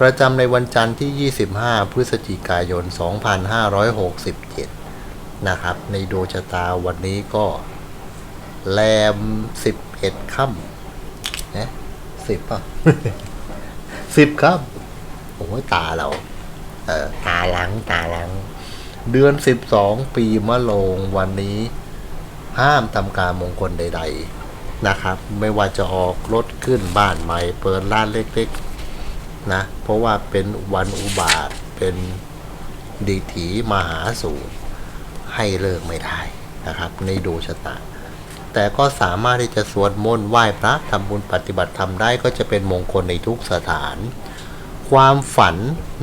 ประจำในวันจันทร์ที่ 25 พฤศจิกายน 2567 นะครับ ในดวงชะตาวันนี้ก็แรม 11 ค่ำนะสิบป่ะสิบครับโอ้ยตาเรา เออตาหลังตาหลัง เดือน12ปีมะโรงวันนี้ ห้ามทำการมงคลใด ๆ นะครับ ไม่ว่าจะออกรถขึ้นบ้านใหม่ เปิดร้านเล็ก ๆ นะ เพราะว่าเป็นวันอุบาทเป็นดีถีมหาสูตร ให้เลิกไม่ได้นะครับ ในดวงชะตา แต่ก็สามารถที่จะสวดมนต์ไหว้พระทำบุญปฏิบัติธรรมได้ก็จะเป็นมงคลในทุกสถาน ความฝัน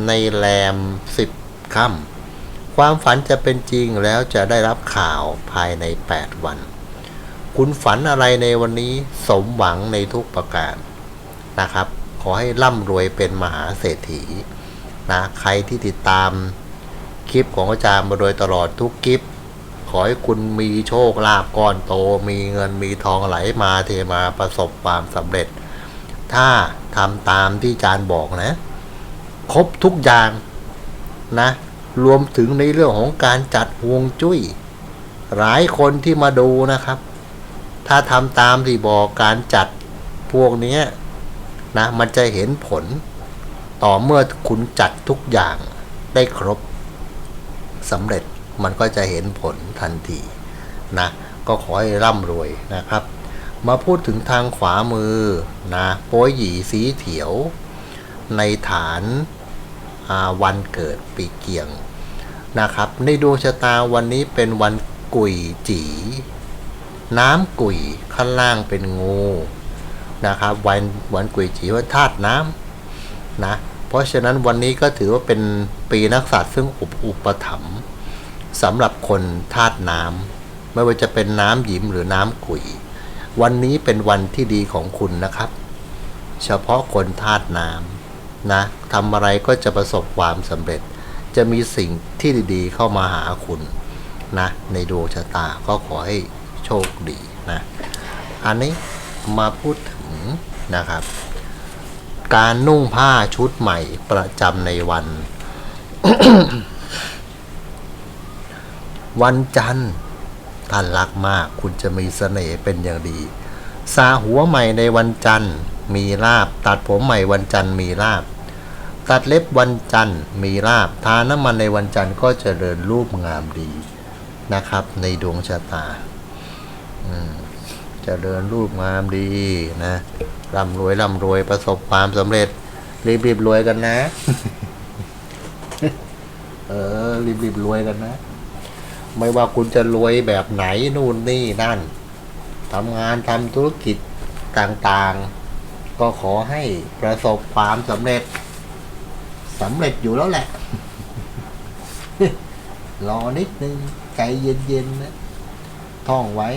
ในแรมสิบค่ำความฝันจะเป็นจริงแล้วจะได้รับข่าวภายใน 8 วัน คุณฝันอะไรในวันนี้สมหวังในทุกประการนะครับ ขอให้ร่ำรวยเป็นมหาเศรษฐีนะใครที่ติดตามคลิปของอาจารย์มาโดยตลอดทุกคลิป ขอให้คุณมีโชคลาภก้อนโต มีเงินมีทองไหลมาเทมาประสบความสำเร็จ ถ้าทำตามที่อาจารย์บอกนะ ครบทุกอย่างนะ รวมถึงในเรื่องของการจัดฮวงจุ้ย หลายคนที่มาดูนะครับ ถ้าทำตามที่บอกการจัดพวกนี้ นะมันจะเห็นผล ต่อเมื่อคุณจัดทุกอย่างได้ครบสำเร็จมันก็จะเห็นผลทันทีนะก็ขอให้ร่ำรวยนะครับ มาพูดถึงทางขวามือนะโป้ยหยีสีเถียว ในฐานาวันเกิดปีเกียงนะครับ ในดวงชะตาวันนี้เป็นวันกุยจี น้ำกุยข้างล่างเป็นงู นะครับวันวันกุยจีว่าธาตุน้ำนะเพราะฉะนั้นวันนี้ก็ถือว่าเป็นปีนักษัตร์ซึ่งอุปอุปถัมภ์สำหรับคนธาตุน้ำไม่ว่าจะเป็นน้ำหยิมหรือน้ำกุย วันนี้เป็นวันที่ดีของคุณนะครับ เฉพาะคนธาตุน้ำนะทำอะไรก็จะประสบความสำเร็จ จะมีสิ่งที่ดีๆ เข้ามาหาคุณนะในดวงชะตาก็ขอให้โชคดีนะ อันนี้มาพูดถึง นะครับ การนุ่งผ้าชุดใหม่ประจำในวัน วันจันทร์ท่านรักมากคุณจะมีเสน่ห์เป็นอย่างดี สาหัวใหม่ในวันจันทร์มีลาบ ตัดผมใหม่วันจันทร์มีลาบ ตัดเล็บวันจันทร์มีลาบ ทาน้ำมันในวันจันทร์ก็จเจริญรูปงามดีนะครับ ในดวงชะตา อืม เจริญรูปงามดีนะร่ำรวยร่ำรวยประสบความสำเร็จ รีบรีบรวยกันนะ เออ รีบรีบรวยกันนะ ไม่ว่าคุณจะรวยแบบไหนนู่นนี่นั่นทำงานทำธุรกิจต่างๆ ก็ขอให้ประสบความสำเร็จสำเร็จอยู่แล้วแหละ รอนิดนึงใจเย็นๆนะท่องไว้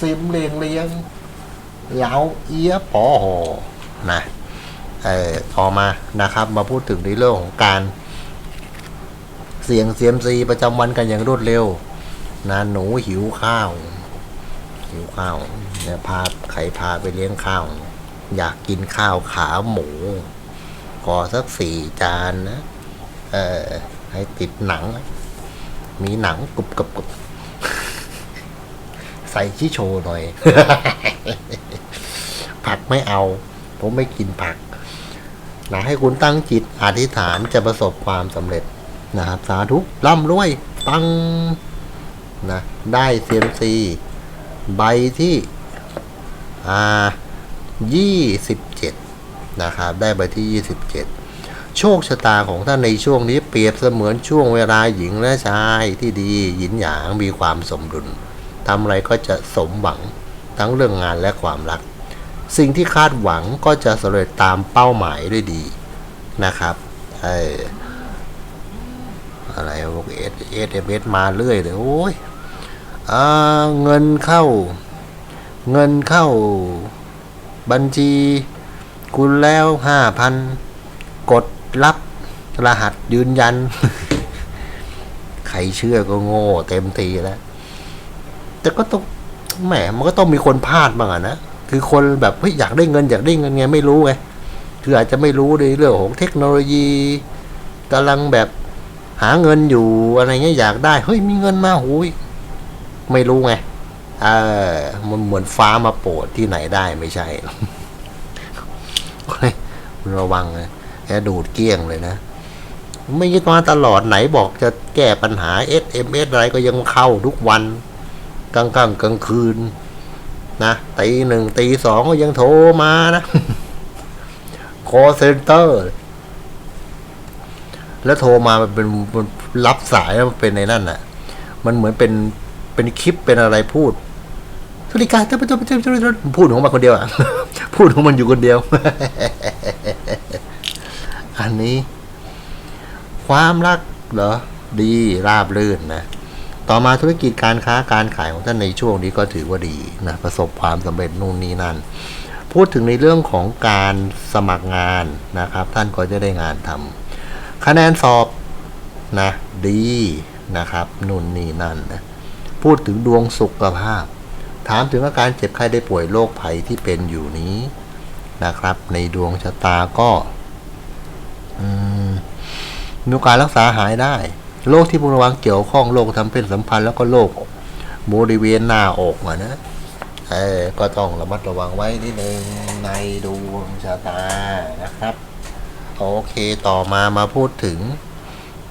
ซิมเรียงเรียงเหลาเอียปอหอนะเออต่อมานะครับ มาพูดถึงในเรื่องของการ เสียงเซียมซีประจำวันกันอย่างรวดเร็วนะหนูหิวข้าว หิวข้าวเนี่ยพาใครพาไปเลี้ยงข้าว อยากกินข้าวขาหมูขอสักสี่จานนะ เออให้ติดหนัง มีหนังกรุบกรุบกรุบ ใส่ชิโชหน่อย ผักไม่เอา ผมไม่กินผักนะให้คุณตั้งจิตอธิษฐานจะประสบความสำเร็จนะครับ สาธุร่ำรวย ปังนะได้เซียมซีใบที่อ่ายี่สิบเจ็ดนะครับ ได้ใบที่ยี่สิบเจ็ดโชคชะตาของท่านในช่วงนี้เปรียบเสมือนช่วงเวลาหญิงและชายที่ดีหยินหยางมีความสมดุล ทำอะไรก็จะสมหวังทั้งเรื่องงานและความรัก สิ่งที่คาดหวังก็จะสำเร็จตามเป้าหมายด้วยดีนะครับเอออะไรพวกเอสเอสเอสมาเรื่อยเลยโอ้ยอ่าเงินเข้า เงินเข้าบัญชี คุณแล้วห้าพันกดรับรหัสยืนยัน ใครเชื่อก็โง่เต็มทีแล้ว แต่ก็ต้องแหมมันก็ต้องมีคนพลาดบ้างอะนะคือคนแบบเฮ้ยอยากได้เงินอยากได้เงินไงไม่รู้ไงคืออาจจะไม่รู้ในเรื่องของเทคโนโลยีกำลังแบบหาเงินอยู่อะไรเงี้ยอยากได้เฮ้ยมีเงินมาหูยไม่รู้ไงเออมันเหมือนฟ้ามาโปรดที่ไหนได้ไม่ใช่ระวังนะแกดูดเกลี้ยงเลยนะ ไม่ยึดมาตลอดไหนบอกจะแก้ปัญหา SMS อะไรก็ยังเข้าทุกวัน กลางกลางกลางคืน นะตีหนึ่งตีสองก็ยังโทรมานะ call center แล้วโทรมามันเป็นมันรับสายมันเป็นในนั่นน่ะ มันเหมือนเป็นเป็นคลิปเป็นอะไรพูดสวัสดีการท่านผู้ชมพูดของมันคนเดียวอะพูดของมันอยู่คนเดียว อันนี้ ความรักเหรอ ดีราบรื่นนะ ต่อมาธุรกิจการค้าการขายของท่านในช่วงนี้ก็ถือว่าดีนะประสบความสำเร็จนู่นนี่นั่น พูดถึงในเรื่องของการสมัครงานนะครับ ท่านก็จะได้งานทำคะแนนสอบนะดีนะครับนู่นนี่นั่นนะพูดถึงดวงสุขภาพ ถามถึงอาการเจ็บไข้ได้ป่วยโรคภัยที่เป็นอยู่นี้นะครับ ในดวงชะตาก็มมีโอกาสรักษาหายได้ โรคที่พึงระวังเกี่ยวข้องโรคทำเป็นสัมพันธ์แล้วก็โรคบริเวณหน้าอกอะนะเออก็ต้องระมัดระวังไว้นิดนึงในดวงชะตานะครับ โอเคต่อมามาพูดถึง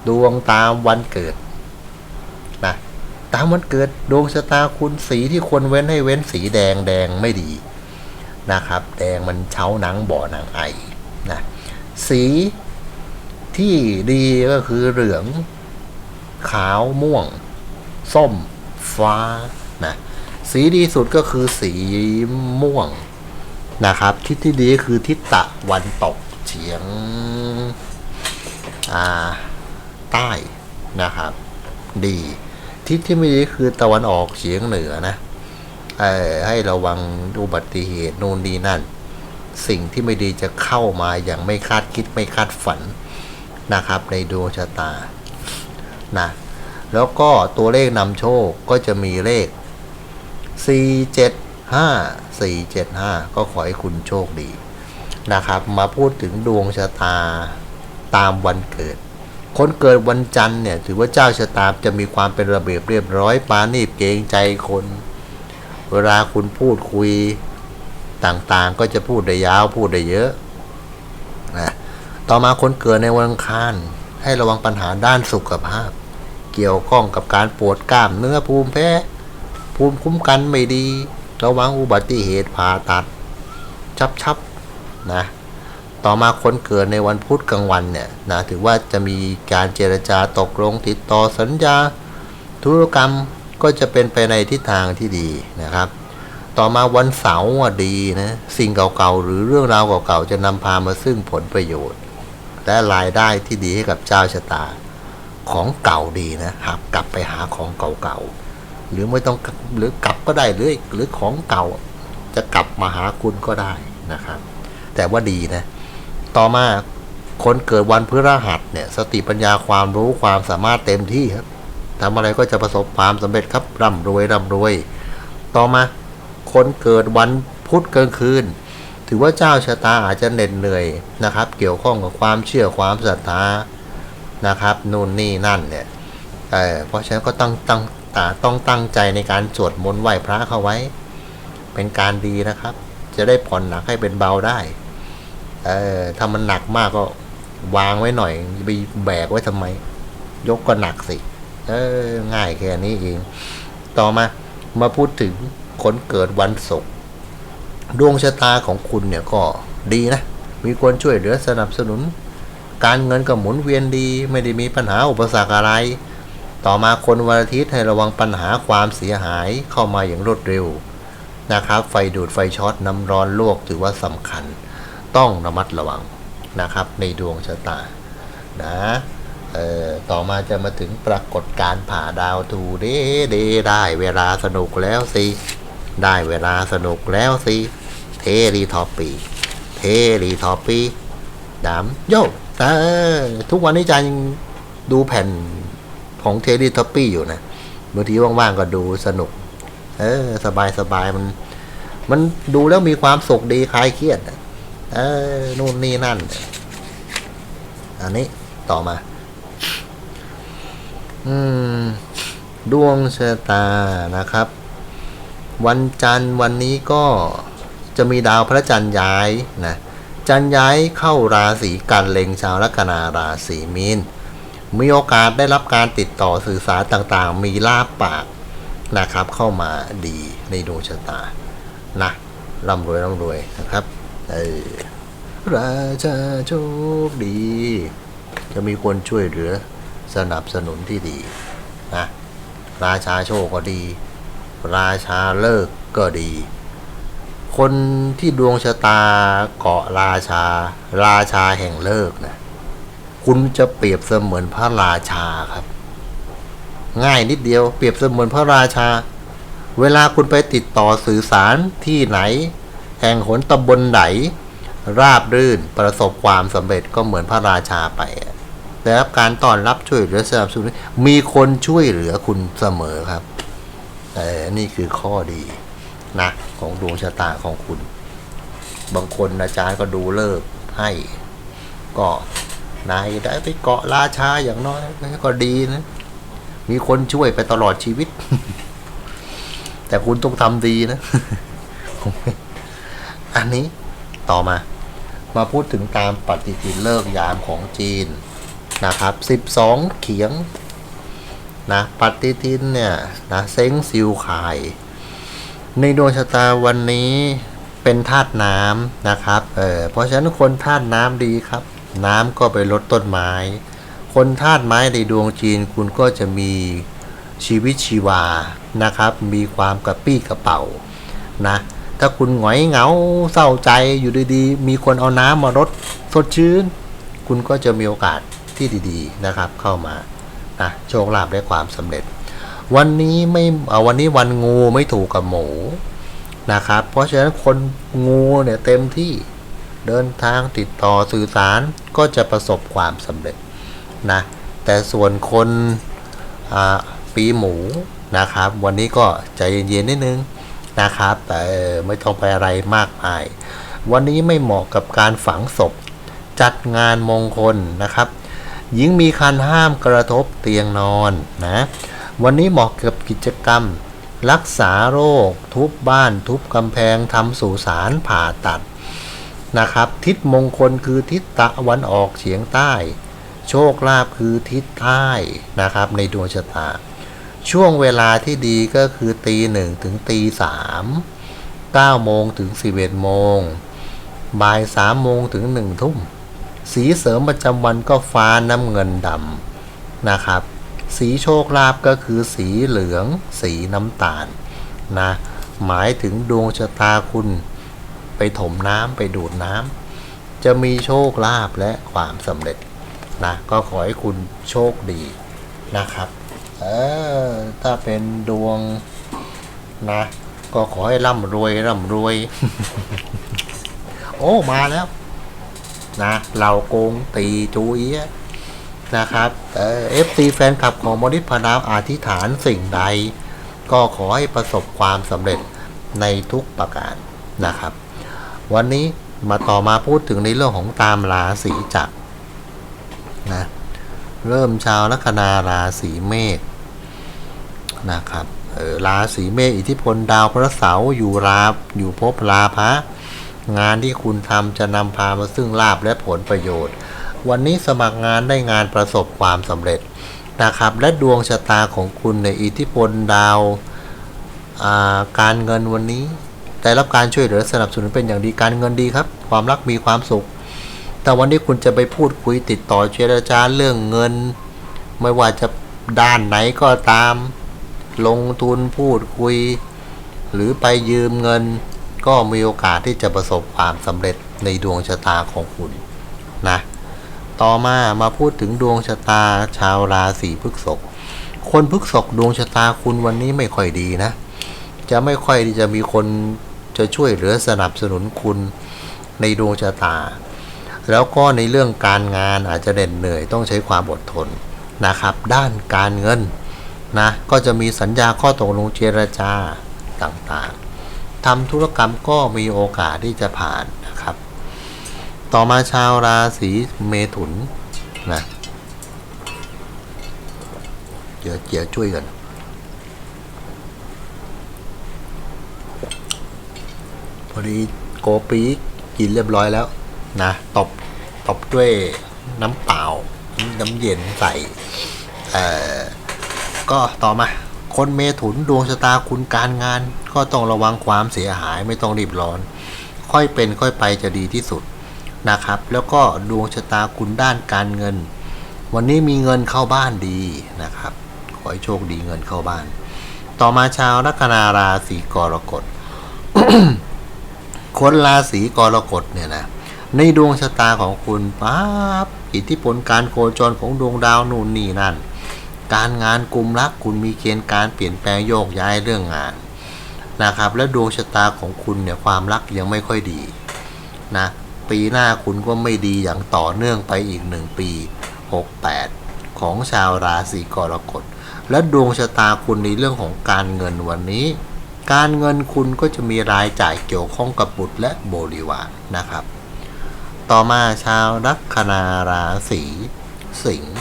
ดวงตามวันเกิดนะตามวันเกิดดวงชะตาคุณสีที่ควรเว้นให้เว้นสีแดงแดงไม่ดีนะครับ แดงมันเช้าหนังบ่อหนังไอนะสีที่ดีก็คือเหลือง ขาวม่วง ส้ม ฟ้านะสีดีสุดก็คือสีม่วงนะครับ ทิศที่ดีคือทิศตะวันตกเฉียงใต้นะครับ ดี ทิศที่ไม่ดีคือตะวันออกเฉียงเหนือนะเออให้ระวังอุบัติเหตุนู่นนี่นั่น สิ่งที่ไม่ดีจะเข้ามาอย่างไม่คาดคิดไม่คาดฝันนะครับ ในดวงชะตา นะแล้วก็ตัวเลขนำโชคก็จะมีเลข 4 7 5 4 7 5 ก็ขอให้คุณโชคดีนะครับ มาพูดถึงดวงชะตาตามวันเกิด คนเกิดวันจันทร์เนี่ยถือว่าเจ้าชะตาจะมีความเป็นระเบียบเรียบร้อยปานีบเกรงใจคน เวลาคุณพูดคุยต่างๆ ก็จะพูดได้ยาวพูดได้เยอะนะต่อมาคนเกิดในวันอังคารให้ระวังปัญหาด้านสุขภาพ เกี่ยวข้องกับการปวดกล้ามเนื้อภูมิแพ้ ภูมิคุ้มกันไม่ดี ระวังอุบัติเหตุผ่าตัด ชับชับนะ ต่อมาคนเกิดในวันพุธกลางวันเนี่ยนะถือว่าจะมีการเจรจาตกลงติดต่อสัญญา ธุรกรรมก็จะเป็นไปในทิศทางที่ดีนะครับ ต่อมาวันเสาร์ดีนะ สิ่งเก่าๆ หรือเรื่องราวเก่าๆ จะนำพามาซึ่งผลประโยชน์ และรายได้ที่ดีให้กับเจ้าชะตา ของเก่าดีนะหากกลับไปหาของเก่าๆหรือไม่ต้องหรือกลับก็ได้หรือหรือของเก่าจะกลับมาหาคุณก็ได้นะครับ แต่ว่าดีนะ ต่อมาคนเกิดวันพฤหัสเนี่ย สติปัญญาความรู้ความสามารถเต็มที่ครับทำอะไรก็จะประสบความสำเร็จครับร่ำรวยร่ำรวย ต่อมาคนเกิดวันพุธกลางคืน ถือว่าเจ้าชะตาอาจจะเหน็ดเหนื่อยนะครับ เกี่ยวข้องกับความเชื่อความศรัทธา นะครับนู่นนี่นั่นเนี่ยเออเพราะฉะนั้นก็ต้องตั้งตาต้องตั้งใจในการสวดมนต์ไหว้พระเข้าไว้ เป็นการดีนะครับ จะได้ผ่อนหนักให้เป็นเบาได้เออถ้ามันหนักมากก็วางไว้หน่อยไปแบกไว้ทำไม ยกก็หนักสิเออง่ายแค่นี้เอง ต่อมามาพูดถึงคนเกิดวันศุกร์ดวงชะตาของคุณเนี่ยก็ดีนะ มีคนช่วยเหลือสนับสนุน การเงินก็หมุนเวียนดี ไม่ได้มีปัญหาอุปสรรคอะไร ต่อมาคนวันอาทิตย์ให้ระวังปัญหาความเสียหายเข้ามาอย่างรวดเร็วนะครับ ไฟดูดไฟช็อตน้ำร้อนลวกถือว่าสำคัญ ต้องระมัดระวังนะครับ ในดวงชะตานะเออต่อมาจะมาถึงปรากฏการผ่าดาวทูเดเดได้เวลาสนุกแล้วสิได้เวลาสนุกแล้วสิเทรีทอปปีเทรีทอปปีดามโยก ทุกวันนี้จายังดูแผ่นของเทรีทอปปี้อยู่นะบางทีว่างๆก็ดูสนุก เออ สบายสบายๆมัน มันดูแล้วมีความสุขดีคลายเครียดเออนู่นนี่นั่น อันนี้ต่อมา อืม ดวงชะตานะครับ วันจันทร์วันนี้ก็จะมีดาวพระจันทร์ย้ายนะ จันทร์ย้ายเข้าราศีกันเล็งชาวลัคนาราศีมีนมีโอกาสได้รับการติดต่อสื่อสารต่างๆ มีลาบปากนะครับ เข้ามาดีในดวงชะตานะร่ำรวยร่ำรวยนะครับเออราชาโชคดี จะมีคนช่วยเหลือสนับสนุนที่ดีนะราชาโชคก็ดี ราชาเลิกก็ดี คนที่ดวงชะตาเกาะราชา ราชาแห่งเลิกนะคุณจะเปรียบเสมือนพระราชาครับ ง่ายนิดเดียวเปรียบเสมือนพระราชา เวลาคุณไปติดต่อสื่อสารที่ไหน แห่งหนตำบลไหน ราบรื่นประสบความสำเร็จก็เหมือนพระราชาไปอะได้รับการต้อนรับช่วยเหลือสนับสนุนมีคนช่วยเหลือคุณเสมอครับเออนี่คือข้อดี นะของดวงชะตาของคุณ บางคนอาจารย์ก็ดูเลิกให้ก็นายได้ไปเกาะราชาอย่างน้อยก็ดีนะ มีคนช่วยไปตลอดชีวิต แต่คุณต้องทำดีนะ อันนี้ต่อมา มาพูดถึงตามปฏิทินเลิกยามของจีนนะครับ 12 เขียงนะปฏิทินเนี่ยนะเซ้งซิวขาย ในดวงชะตาวันนี้เป็นธาตุน้ำนะครับ เออเพราะฉะนั้นคนธาตุน้ำดีครับ น้ำก็ไปลดต้นไม้ คนธาตุไม้ในดวงจีนคุณก็จะมีชีวิตชีวานะครับ มีความกระปี้กระเป๋านะ ถ้าคุณหงอยเหงาเศร้าใจอยู่ดีๆ มีคนเอาน้ำมารดสดชื่น คุณก็จะมีโอกาสที่ดีๆนะครับ เข้ามานะโชคลาภและความสำเร็จ วันนี้ไม่เอ่อวันนี้วันงูไม่ถูกกับหมูนะครับ เพราะฉะนั้นคนงูเนี่ยเต็มที่เดินทางติดต่อสื่อสารก็จะประสบความสำเร็จนะ แต่ส่วนคนปีหมูนะครับ วันนี้ก็ใจเย็นๆนิดนึงนะครับแต่ไม่ต้องไปอะไรมากมาย วันนี้ไม่เหมาะกับการฝังศพ จัดงานมงคลนะครับ หญิงมีคันห้ามกระทบเตียงนอนนะ วันนี้เหมาะกับกิจกรรม รักษาโรค ทุบบ้าน ทุบกำแพงทำสุสานผ่าตัดนะครับ ทิศมงคลคือทิศตะวันออกเฉียงใต้ โชคลาภคือทิศใต้นะครับ ในดวงชะตา ช่วงเวลาที่ดีก็คือตีหนึ่งถึงตีสามเก้าโมงถึงสิบเอ็ดโมงบ่ายสามโมงถึงหนึ่งทุ่ม สีเสริมประจำวันก็ฟ้าน้ำเงินดำนะครับ สีโชคลาภก็คือสีเหลือง สีน้ำตาลนะหมายถึงดวงชะตาคุณไปถมน้ำไปดูดน้ำจะมีโชคลาภและความสำเร็จนะก็ขอให้คุณโชคดีนะครับเออถ้าเป็นดวงนะก็ขอให้ร่ำรวยร่ำรวย โอ้ มาแล้ว นะ เราโกงตีจูเอีย นะครับเอฟซีแฟนคลับของมอนิพนามอธิษฐานสิ่งใด ก็ขอให้ประสบความสำเร็จในทุกประการนะครับ วันนี้มาต่อมาพูดถึงในเรื่องของตามราศีจักรนะเริ่มชาวลัคนาราศีเมษนะครับเออราศีเมษอิทธิพลดาวพระเสาร์อยู่ราบอยู่ภพราพะงานที่คุณทำจะนำพามาซึ่งลาบและผลประโยชน์ วันนี้สมัครงานได้งานประสบความสำเร็จนะครับ และดวงชะตาของคุณในอิทธิพลดาวาการเงินวันนี้ได้รับการช่วยเหลือสนับสนุนเป็นอย่างดีการเงินดีครับ ความรักมีความสุข แต่วันนี้คุณจะไปพูดคุยติดต่อเจรจาเรื่องเงิน ไม่ว่าจะด้านไหนก็ตาม ลงทุนพูดคุย หรือไปยืมเงิน ก็มีโอกาสที่จะประสบความสำเร็จในดวงชะตาของคุณนะ ต่อมามาพูดถึงดวงชะตาชาวราศีพฤษภคนพฤษภดวงชะตาคุณวันนี้ไม่ค่อยดีนะ จะไม่ค่อยจะมีคนจะช่วยเหลือสนับสนุนคุณในดวงชะตา แล้วก็ในเรื่องการงานอาจจะเด่นเหนื่อยต้องใช้ความอดทนนะครับ ด้านการเงินนะก็จะมีสัญญาข้อตกลงเจรจาต่างๆทำธุรกรรมก็มีโอกาสที่จะผ่าน ต่อมาชาวราศีเมถุนนะเดี๋ยวเดี๋ยวช่วยกันพอดีโกปีกินเรียบร้อยแล้วนะตบตบด้วยน้ำเปล่า น้ำเย็นใส่เอ่อก็ต่อมา คนเมถุนดวงชะตาคุณการงาน ก็ต้องระวังความเสียหายไม่ต้องรีบร้อน ค่อยเป็นค่อยไปจะดีที่สุด นะครับ แล้วก็ดวงชะตาคุณด้านการเงิน วันนี้มีเงินเข้าบ้านดีนะครับ ขอให้โชคดีเงินเข้าบ้าน ต่อมาชาวลัคนาราศีกรกฎคนราศีกรกฎเนี่ยนะในดวงชะตาของคุณปั๊บอิทธิพลการโคจรของดวงดาวนู่นนี่นั่น การงานกลุ่มรักคุณมีเกณฑ์การเปลี่ยนแปลงโยกย้ายเรื่องงานนะครับ และดวงชะตาของคุณเนี่ยความรักยังไม่ค่อยดีนะ ปีหน้าคุณก็ไม่ดีอย่างต่อเนื่องไปอีกหนึ่งปี 68 ของชาวราศีกรกฎ และดวงชะตาคุณในเรื่องของการเงินวันนี้ การเงินคุณก็จะมีรายจ่ายเกี่ยวข้องกับบุตรและบริวารนะครับ ต่อมาชาวลัคนาราศีสิงห์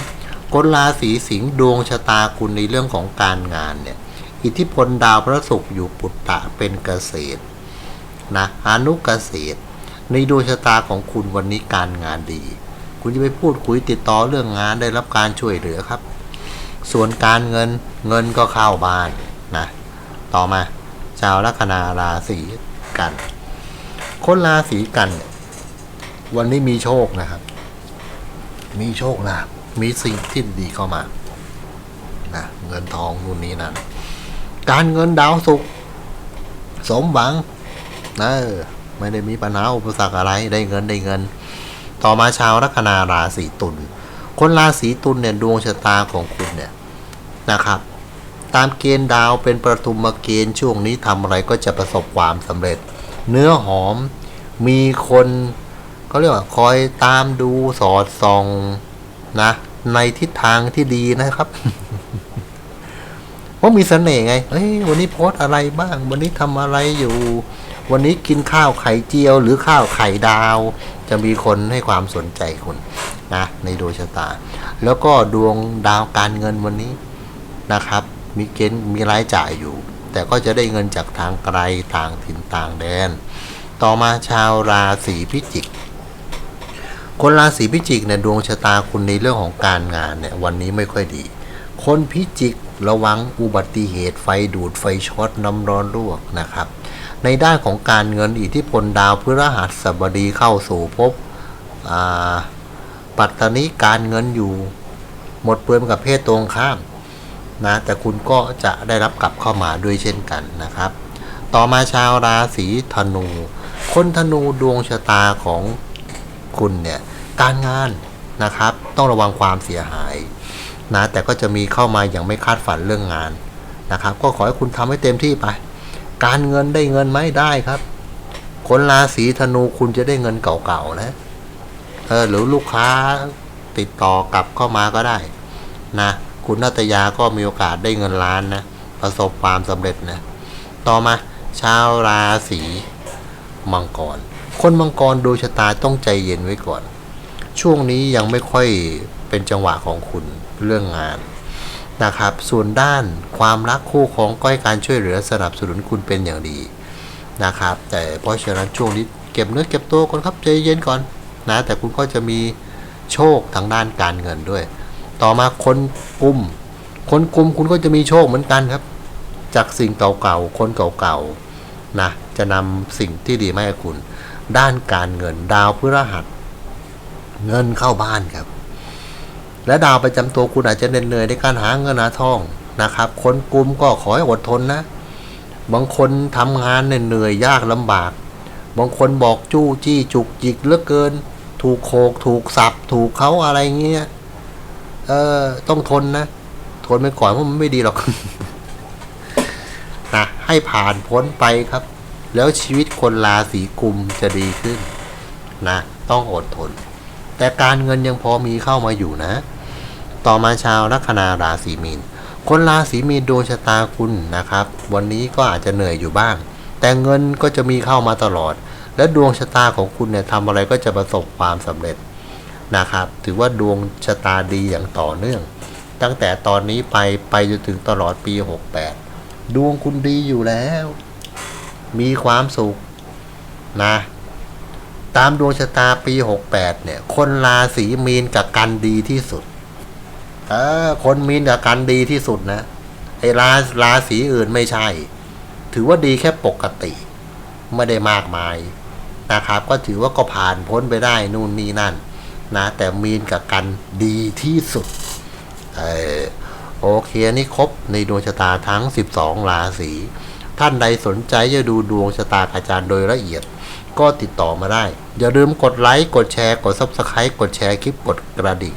คนราศีสิงห์ดวงชะตาคุณในเรื่องของการงานเนี่ยอิทธิพลดาวพระศุกร์อยู่ปุตตะเป็นเกษตรนะอนุเกษตร ในดวงชะตาของคุณวันนี้การงานดี คุณจะไปพูดคุยติดต่อเรื่องงานได้รับการช่วยเหลือครับ ส่วนการเงินเงินก็เข้าบ้านนะต่อมาชาวลัคนาราศีกัน คนราศีกัน วันนี้มีโชคนะครับ มีโชคลาภมีสิ่งที่ดีเข้ามานะเงินทองนู่นนี้นั่นการเงินดาวสุข สมหวังนะ ไม่ได้มีปัญหาอุปสรรคอะไรได้เงินได้เงิน ต่อมาชาวลัคนาราศีตุลคนราศีตุลเนี่ยดวงชะตาของคุณเนี่ยนะครับ ตามเกณฑ์ดาวเป็นประทุมเกณฑ์ช่วงนี้ทำอะไรก็จะประสบความสำเร็จ เนื้อหอมมีคนเขาเรียกว่าคอยตามดูสอดส่องนะ ในทิศทางที่ดีนะครับเพราะมีเสน่ห์ไง เอ้ย วันนี้โพสอะไรบ้าง วันนี้ทำอะไรอยู่ วันนี้กินข้าวไข่เจียวหรือข้าวไข่ดาว จะมีคนให้ความสนใจคุณนะในดวงชะตา แล้วก็ดวงดาวการเงินวันนี้นะครับ มีเกณฑ์มีรายจ่ายอยู่ แต่ก็จะได้เงินจากทางไกลต่างถิ่นต่างแดน ต่อมาชาวราศีพิจิก คนราศีพิจิกเนี่ยดวงชะตาคุณในเรื่องของการงานเนี่ยวันนี้ไม่ค่อยดี คนพิจิกระวังอุบัติเหตุไฟดูดไฟช็อตน้ำร้อนลวกนะครับ ในด้านของการเงินอิทธิพลดาวพฤหัสบดีเข้าสู่ภพอ่าปัตตานีการเงินอยู่หมดเปลืองกับเพศตรงข้ามนะแต่คุณก็จะได้รับกลับเข้ามาด้วยเช่นกันนะครับ ต่อมาชาวราศีธนู คนธนูดวงชะตาของคุณเนี่ยการงานนะครับต้องระวังความเสียหายนะแต่ก็จะมีเข้ามาอย่างไม่คาดฝันเรื่องงานนะครับ ก็ขอให้คุณทำให้เต็มที่ไป การเงินได้เงินไหมได้ครับ คนราศีธนูคุณจะได้เงินเก่าๆนะเออหรือลูกค้าติดต่อกลับเข้ามาก็ได้ นะ คุณนัตยาก็มีโอกาสได้เงินล้านนะ ประสบความสำเร็จนะ ต่อมาชาวราศีมังกร คนมังกรดูชะตาต้องใจเย็นไว้ก่อน ช่วงนี้ยังไม่ค่อยเป็นจังหวะของคุณเรื่องงาน นะครับส่วนด้านความรักคู่ของก้อยการช่วยเหลือสนับสนุนคุณเป็นอย่างดีนะครับ แต่เพราะฉะนั้นช่วงนี้เก็บเนื้อเก็บตัวก่อนครับใจเย็นก่อนนะแต่คุณก็จะมีโชคทางด้านการเงินด้วย ต่อมาคนกลุ่มคนกลุ่มคุณก็จะมีโชคเหมือนกันครับ จากสิ่งเก่าๆคนเก่าๆนะจะนำสิ่งที่ดีมาให้คุณ ด้านการเงินดาวพฤหัส เงินเข้าบ้านครับ และดาวประจำตัวคุณอาจจะเหนื่อยในการหาเงินหาทองนะครับ คนกลุ่มก็ขอให้อดทนนะ บางคนทำงานเหนื่อยยากลำบาก บางคนบอกจู้จี้จุกจิกเหลือเกิน ถูกโขกถูกสับ ถูกเขาอะไรเงี้ย เออต้องทนนะ ทนไปก่อนเพราะมันไม่ดีหรอกนะให้ผ่านพ้นไปครับ แล้วชีวิตคนราศีกุมจะดีขึ้นนะ ต้องอดทน แต่การเงินยังพอมีเข้ามาอยู่นะ ต่อมาชาวลัคนาราศีมีน คนราศีมีนดวงชะตาคุณนะครับ วันนี้ก็อาจจะเหนื่อยอยู่บ้าง แต่เงินก็จะมีเข้ามาตลอด และดวงชะตาของคุณเนี่ยทำอะไรก็จะประสบความสำเร็จนะครับ ถือว่าดวงชะตาดีอย่างต่อเนื่อง ตั้งแต่ตอนนี้ไปไปจนถึงตลอดปี 68 ดวงคุณดีอยู่แล้ว มีความสุขนะตามดวงชะตาปี 68 เนี่ย คนราศีมีนกับกันดีที่สุด เออ คนมีนกับกันดีที่สุดนะไอ้ราราศีอื่นไม่ใช่ ถือว่าดีแค่ปกติ ไม่ได้มากมายนะครับ ก็ถือว่าก็ผ่านพ้นไปได้นู่นนี่นั่น นะ แต่มีนกับกันดีที่สุดเออโอเคอันนี่ครบในดวงชะตาทั้ง 12 ราศีท่านใดสนใจจะดูดวงชะตาอาจารย์โดยละเอียด ก็ติดต่อมาได้ อย่าลืมกดไลค์กดแชร์กด Subscribe กดแชร์คลิปกดกระดิ่ง